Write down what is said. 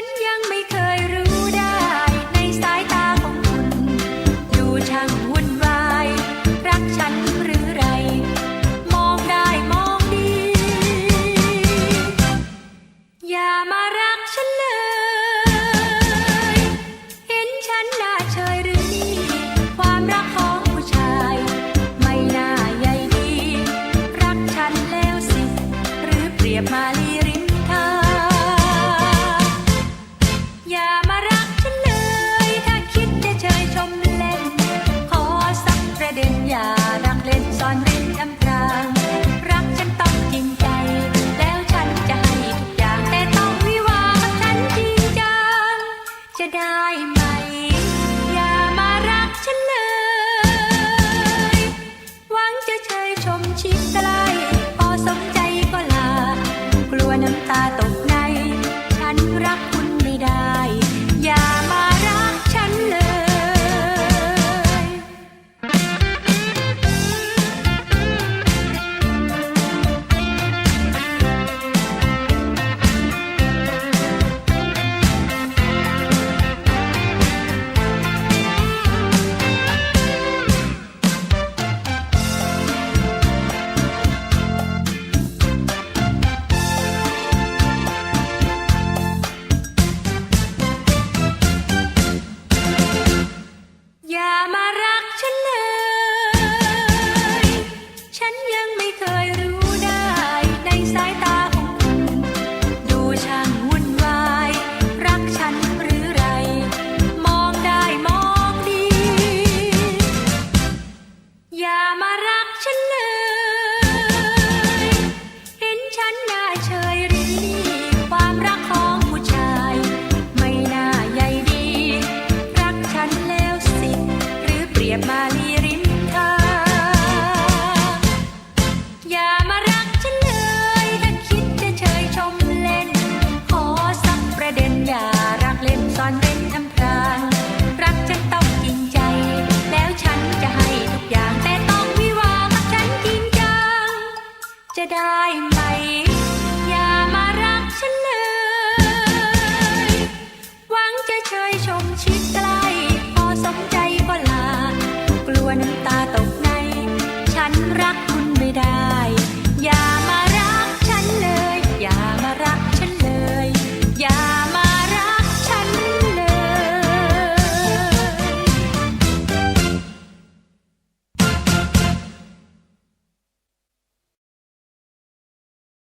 娘 ได้ไหม อย่ามารักฉันเลย หวังจะเชยชมชิดใกล้พอสมใจก็ลา กลัวนตาตกใน ฉันรัก